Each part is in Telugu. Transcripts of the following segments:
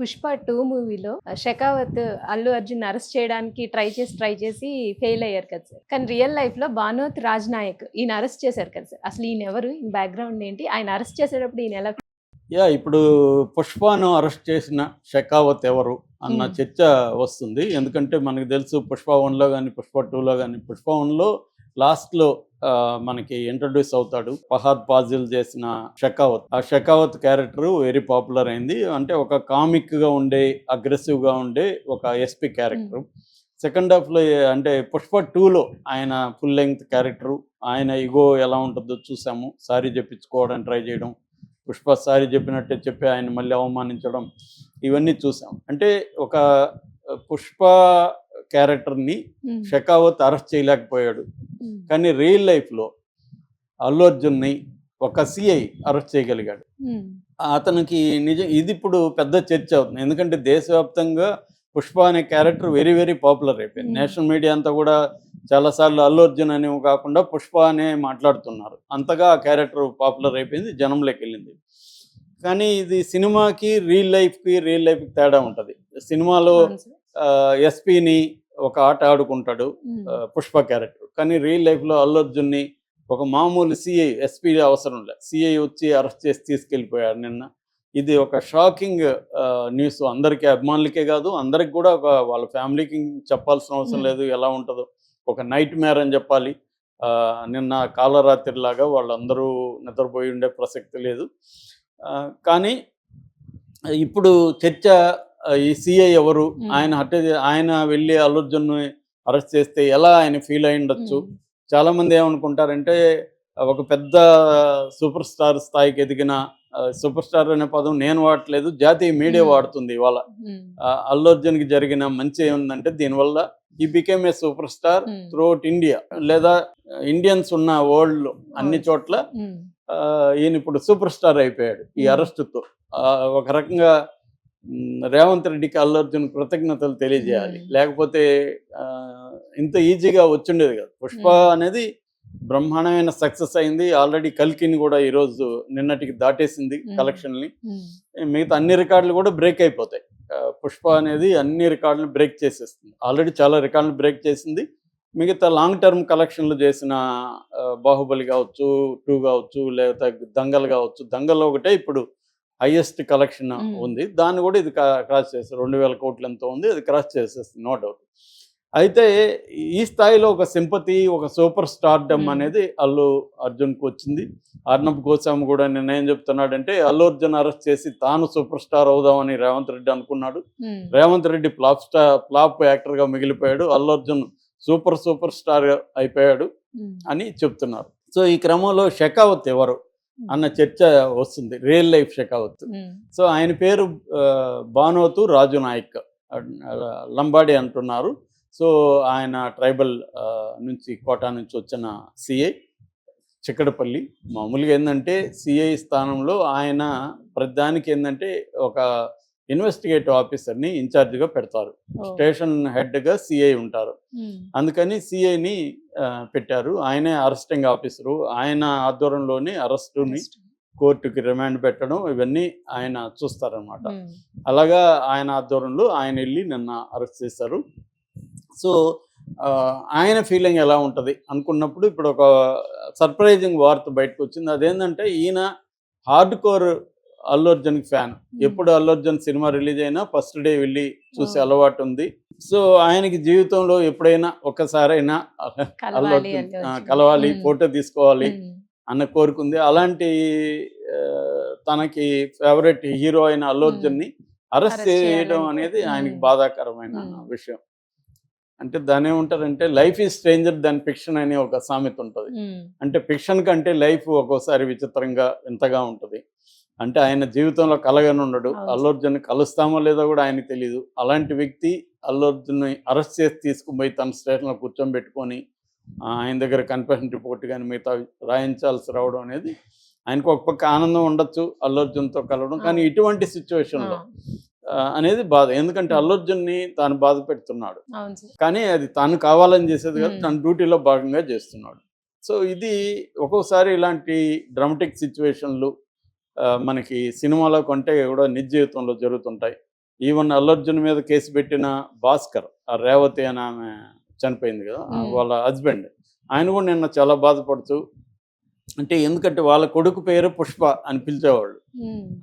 పుష్ప టూ మూవీలో షెకావత్ అల్లు అర్జున్ అరెస్ట్ చేయడానికి ట్రై చేసి ట్రై చేసి ఫెయిల్ అయ్యారు కదా సార్. కానీ రియల్ లైఫ్లో భానువత్ రాజ్ నాయక్ ఈయన అరెస్ట్ చేశారు కదా సార్. అసలు ఈయన ఎవరు? ఈయన బ్యాక్గ్రౌండ్ ఏంటి? ఆయన అరెస్ట్ చేసేటప్పుడు ఈయన ఎలా యా ఇప్పుడు పుష్పను అరెస్ట్ చేసిన షెకావత్ ఎవరు అన్న. చర్చ వస్తుంది. ఎందుకంటే మనకు తెలుసు పుష్ప వన్లో కానీ పుష్ప టూలో కానీ పుష్ప వన్లో లాస్ట్లో మనకి ఇంట్రడ్యూస్ అవుతాడు. ఫహాద్ పాజిల్ చేసిన షెకావత్. ఆ షెకావత్ క్యారెక్టర్ వెరీ పాపులర్ అయింది. అంటే ఒక కామిక్గా ఉండే అగ్రెసివ్గా ఉండే ఒక ఎస్పీ క్యారెక్టర్ సెకండ్ హాఫ్లో ఏ- అంటే పుష్ప టూలో ఆయన ఫుల్ లెంగ్త్ క్యారెక్టర్ ఆయన ఇగో ఎలా ఉంటుందో చూసాము. సారీ చెప్పించుకోవడానికి ట్రై చేయడం. పుష్ప సారీ చెప్పినట్టే చెప్పి ఆయన మళ్ళీ అవమానించడం. ఇవన్నీ చూసాం. అంటే ఒక పుష్ప క్యారెక్టర్ని ఉమ్, షెకావత్ అరెస్ట్ చేయలేకపోయాడు. కానీ రియల్ లైఫ్లో అల్లు అర్జున్ని ఒక సిఐ అరెస్ట్ చేయగలిగాడు. అతనికి నిజం ఇది ఇప్పుడు పెద్ద చర్చ అవుతుంది. ఎందుకంటే దేశవ్యాప్తంగా పుష్ప అనే క్యారెక్టర్ వెరీ వెరీ పాపులర్ అయిపోయింది. నేషనల్ మీడియా అంతా కూడా చాలాసార్లు అల్లు అర్జున్ అనేవి కాకుండా పుష్ప అనే మాట్లాడుతున్నారు. అంతగా ఆ క్యారెక్టర్ పాపులర్ అయిపోయింది జనంలోకి వెళ్ళింది. కానీ ఇది సినిమాకి రియల్ లైఫ్కి రియల్ లైఫ్కి తేడా ఉంటుంది. సినిమాలో. ఎస్పీని ఒక ఆట ఆడుకుంటాడు పుష్ప క్యారెక్టర్. కానీ రియల్ లైఫ్లో అల్లు అర్జున్ని ఒక మామూలు సిఐ ఎస్పీ అవసరం లేదు. సిఐ వచ్చి అరెస్ట్ చేసి తీసుకెళ్ళిపోయాడు నిన్న. ఇది ఒక షాకింగ్ న్యూస్. అందరికీ అభిమానులకే కాదు అందరికి కూడా ఒక వాళ్ళ ఫ్యామిలీకి చెప్పాల్సిన అవసరం. లేదు ఎలా ఉంటుందో. ఒక నైట్ మేర్ అని చెప్పాలి. నిన్న కాలరాత్రిలాగా వాళ్ళందరూ నిద్రపోయి ఉండే ప్రసక్తి లేదు. కానీ ఇప్పుడు చర్చ ఈ సిఐ ఎవరు. ఆయన హత్య ఆయన వెళ్ళి అల్లు అర్జున్ అరెస్ట్ చేస్తే ఎలా ఆయన ఫీల్ అయి ఉండొచ్చు చాలా మంది ఏమనుకుంటారంటే ఒక పెద్ద సూపర్ స్టార్ స్థాయికి ఎదిగిన సూపర్ స్టార్ అనే పదం నేను వాడట్లేదు జాతీయ మీడియా. వాడుతుంది ఇవాళ అల్లు అర్జున్కి జరిగిన మంచి ఏముందంటే దీనివల్ల ఈ became a super star. Throughout India లేదా ఇండియన్స్ ఉన్న వరల్డ్ అన్ని అవును. చోట్ల ఈయన ఇప్పుడు సూపర్ స్టార్ అయిపోయాడు ఈ. అరెస్టుతో ఒక రకంగా రేవంత్ రెడ్డికి అల్లు అర్జున్ కృతజ్ఞతలు తెలియజేయాలి. లేకపోతే ఇంత ఈజీగా వచ్చిండేది కదా. పుష్ప. అనేది బ్రహ్మాండమైన సక్సెస్ అయింది. ఆల్రెడీ కల్కిని కూడా ఈరోజు నిన్నటికి దాటేసింది. కలెక్షన్ని. మిగతా అన్ని రికార్డులు కూడా బ్రేక్ అయిపోతాయి. పుష్ప అనేది అన్ని రికార్డులను బ్రేక్ చేసేస్తుంది. ఆల్రెడీ చాలా రికార్డులు బ్రేక్ చేసింది. మిగతా లాంగ్ టర్మ్ కలెక్షన్లు చేసిన బాహుబలి కావచ్చు టూ కావచ్చు లేకపోతే దంగల్ కావచ్చు. దంగల్ ఒకటే ఇప్పుడు హైయెస్ట్ కలెక్షన్. ఉంది. దాన్ని కూడా ఇది క్రాస్ చేస్తారు రెండు వేల కోట్లు ఎంతో ఉంది. అది క్రాస్ చేసేస్తుంది నో డౌట్. అయితే ఈ స్థాయిలో ఒక సింపతి ఒక సూపర్ స్టార్డమ్. అనేది అల్లు అర్జున్కి వచ్చింది. అర్ణబ్ గోస్వామి కూడా నిన్న ఏం చెప్తున్నాడంటే అల్లు అర్జున్ అరెస్ట్ చేసి తాను సూపర్ స్టార్ అవుదామని రేవంత్ రెడ్డి అనుకున్నాడు. Revanth Reddy flop star flop యాక్టర్గా మిగిలిపోయాడు. Allu Arjun super super star అయిపోయాడు అని చెప్తున్నారు. సో ఈ క్రమంలో షెకావత్ ఎవరు? అన్న చర్చ వస్తుంది. రియల్ లైఫ్ షెకావత్ సో ఆయన పేరు ఆ, భానోతు రాజు నాయక్ లంబాడి అంటున్నారు. సో ఆయన ట్రైబల్ నుంచి కోటా నుంచి వచ్చిన సిఐ చిక్కడపల్లి. మామూలుగా ఏంటంటే సిఐ స్థానంలో ఆయన ప్రతిదానికి ఏంటంటే ఒక ఇన్వెస్టిగేటివ్ ఆఫీసర్ని ఇన్ఛార్జిగా పెడతారు. స్టేషన్ హెడ్గా సిఐ ఉంటారు. అందుకని సిఐని పెట్టారు. ఆయనే అరెస్టింగ్ ఆఫీసరు. ఆయన ఆధ్వర్యంలోనే అరెస్టుని కోర్టుకి రిమాండ్ పెట్టడం ఇవన్నీ ఆయన చూస్తారనమాట అలాగా ఆయన ఆధ్వర్యంలో ఆయన వెళ్ళి నిన్న అరెస్ట్ చేశారు. సో ఆయన ఫీలింగ్ ఎలా ఉంటుంది? అనుకున్నప్పుడు ఇప్పుడు ఒక సర్ప్రైజింగ్ వార్త బయటకు వచ్చింది. అదేంటంటే ఈయన hard core Allu Arjun fan. ఎప్పుడు అల్లు అర్జున్ సినిమా రిలీజ్ అయినా ఫస్ట్ డే వెళ్ళి చూసే Oh. అలవాటు ఉంది. సో ఆయనకి జీవితంలో ఎప్పుడైనా ఒక్కసారైనా అల్లు కలవాలి అర్జున్. కలవాలి ఉమ్, ఫోటో తీసుకోవాలి అన్న కోరుకుంది అలాంటి తనకి ఫేవరెట్ హీరో అయిన అల్లు Hmm. అర్జున్ని అరెస్ట్ చేయడం అనేది ఆయనకి Hmm. బాధాకరమైన Hmm. విషయం. అంటే దాని ఏముంటారంటే life is stranger than fiction అనే ఒక సామెత ఉంటుంది. అంటే ఫిక్షన్ కంటే లైఫ్ ఒక్కోసారి విచిత్రంగా వింతగా ఉంటుంది. అంటే ఆయన జీవితంలో కలగని ఉండడు. అర్జున్ కలుస్తామో లేదో కూడా ఆయనకి తెలియదు అలాంటి వ్యక్తి అల్లు అర్జున్ని అరెస్ట్ చేసి తీసుకుపోయి తన స్టేషన్లో కూర్చోబెట్టుకొని ఆయన దగ్గర కన్ఫెషన్ రిపోర్ట్ కానీ మిగతా రాయించాల్సి రావడం అనేది ఆయనకు ఒక పక్క ఆనందం ఉండొచ్చు అల్లు అర్జున్తో కలవడం. కానీ. ఇటువంటి సిచ్యువేషన్లో అనేది బాధ. ఎందుకంటే అర్జున్ని తాను బాధ పెడుతున్నాడు. కానీ అది తాను కావాలని చేసేది కాదు. తన డ్యూటీలో భాగంగా చేస్తున్నాడు. సో ఇది ఒక్కొక్కసారి ఇలాంటి డ్రామటిక్ సిచ్యువేషన్లు మనకి సినిమాలో కంటే కూడా నిజ జీవితంలో జరుగుతుంటాయి. ఈవెన్ అల్లర్జున్ మీద కేసు పెట్టిన భాస్కర్ ఆ రేవతి అని ఆమె చనిపోయింది కదా. వాళ్ళ హస్బెండ్. ఆయన కూడా నిన్న చాలా బాధపడుతూ అంటే ఎందుకంటే వాళ్ళ కొడుకు పేరు పుష్ప అని పిలిచేవాళ్ళు.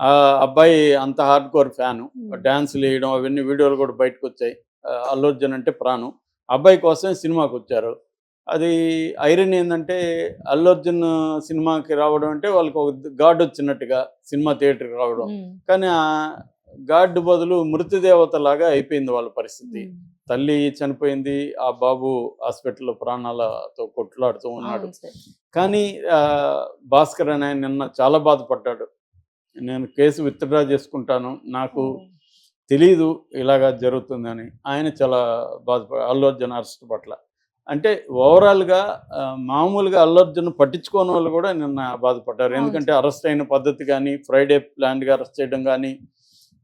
ఆ అబ్బాయి అంత హార్డ్ కోర్ ఫ్యాను. డ్యాన్సులు వేయడం అవన్నీ వీడియోలు కూడా బయటకు వచ్చాయి. ఆ, అల్లు అర్జున్ అంటే ప్రాణం. అబ్బాయి కోసమే సినిమాకి వచ్చారు. అది ఐరన్ ఏంటంటే అల్లు అర్జున్ సినిమాకి రావడం అంటే వాళ్ళకి ఒక గాడ్ వచ్చినట్టుగా సినిమా థియేటర్కి రావడం. కానీ ఆ గాడ్ బదులు మృతదేవత లాగా అయిపోయింది వాళ్ళ పరిస్థితి. తల్లి చనిపోయింది ఆ బాబు హాస్పిటల్లో ప్రాణాలతో కొట్లాడుతూ ఉన్నాడు. కానీ భాస్కర్ అని ఆయన నిన్న చాలా బాధపడ్డాడు. నేను కేసు విత్డ్రా చేసుకుంటాను నాకు తెలీదు ఇలాగా జరుగుతుందని. ఆయన చాలా బాధపడ అల్లు అర్జున్ అరెస్ట్ పట్ల. అంటే ఓవరాల్గా మామూలుగా అల్లు అర్జున్ పట్టించుకోని వాళ్ళు కూడా నిన్న బాధపడ్డారు. ఎందుకంటే అరెస్ట్ అయిన పద్ధతి కానీ ఫ్రైడే ప్లాన్గా అరెస్ట్ చేయడం కానీ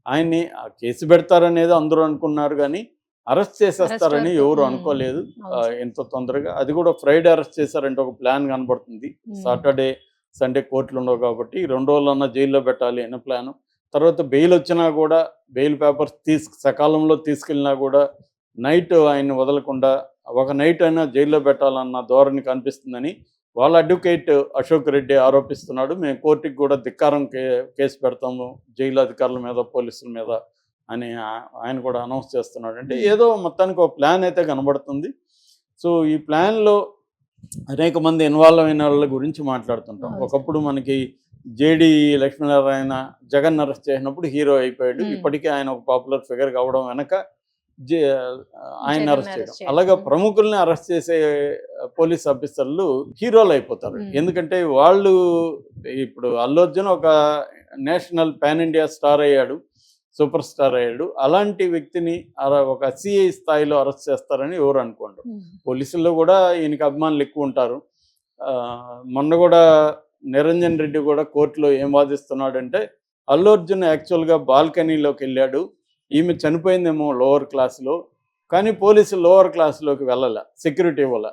ఆయన్ని కేసు పెడతారనేది అందరూ అనుకున్నారు కానీ అరెస్ట్ చేసేస్తారని ఎవరు. అనుకోలేదు. ఎంత తొందరగా. అది కూడా ఫ్రైడే అరెస్ట్ చేశారంటే ఒక ప్లాన్ కనబడుతుంది. సాటర్డే సండే కోర్టులు ఉండవు కాబట్టి రెండు రోజులన్నా జైల్లో పెట్టాలి అనే ప్లాను. తర్వాత బెయిల్ వచ్చినా కూడా బెయిల్ పేపర్స్ తీసుకు సకాలంలో తీసుకెళ్ళినా కూడా నైట్ ఆయన్ని వదలకుండా ఒక నైట్ అయినా జైల్లో పెట్టాలన్న ధోరణి కనిపిస్తుందని వాళ్ళ అడ్వకేట్ అశోక్ రెడ్డి ఆరోపిస్తున్నాడు. మేము కోర్టుకి కూడా ధిక్కారం కేసు పెడతాము జైలు అధికారుల మీద పోలీసుల మీద అని ఆయన కూడా అనౌన్స్ చేస్తున్నాడు. అంటే ఏదో మొత్తానికి ఒక ప్లాన్ అయితే కనబడుతుంది. సో ఈ ప్లాన్లో అనేక మంది ఇన్వాల్వ్ అయిన వాళ్ళ గురించి మాట్లాడుతుంటాం. అవును. ఒకప్పుడు మనకి జేడి లక్ష్మీనారాయణ జగన్ అరెస్ట్ చేసినప్పుడు హీరో అయిపోయాడు. Hmm. ఇప్పటికే ఆయన ఒక పాపులర్ ఫిగర్ కావడం వెనక ఆయన అరెస్ట్ చేయడం. అలాగే ప్రముఖుల్ని అరెస్ట్ చేసే పోలీస్ ఆఫీసర్లు హీరోలు అయిపోతారు. ఎందుకంటే వాళ్ళు ఇప్పుడు అల్లు అర్జున్ ఒక నేషనల్ పాన్ ఇండియా స్టార్ అయ్యాడు సూపర్ స్టార్ అయ్యాడు. అలాంటి వ్యక్తిని అలా ఒక సిఐ స్థాయిలో అరెస్ట్ చేస్తారని ఎవరు అనుకోండి పోలీసుల్లో కూడా ఈయనకి అభిమానులు ఎక్కువ ఉంటారు. మొన్న కూడా నిరంజన్ రెడ్డి కూడా కోర్టులో ఏం వాదిస్తున్నాడంటే అల్లు అర్జున్ యాక్చువల్గా బాల్కనీలోకి వెళ్ళాడు. ఈమె చనిపోయిందేమో లోవర్ క్లాస్లో కానీ పోలీసులు లోవర్ క్లాస్లోకి వెళ్ళాల సెక్యూరిటీ ఇవ్వాల.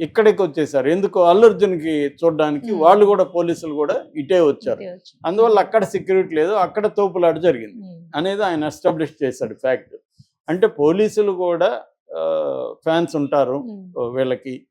ఇక్కడికి వచ్చేసారు. ఎందుకు? అల్లు అర్జున్కి చూడడానికి. వాళ్ళు కూడా పోలీసులు కూడా ఇటే వచ్చారు. అందువల్ల అక్కడ సెక్యూరిటీ లేదు అక్కడ తోపులాట జరిగింది అనేది ఆయన ఎస్టాబ్లిష్ చేశాడు ఫ్యాక్ట్. అంటే పోలీసులు కూడా ఫ్యాన్స్ ఉంటారు వీళ్ళకి.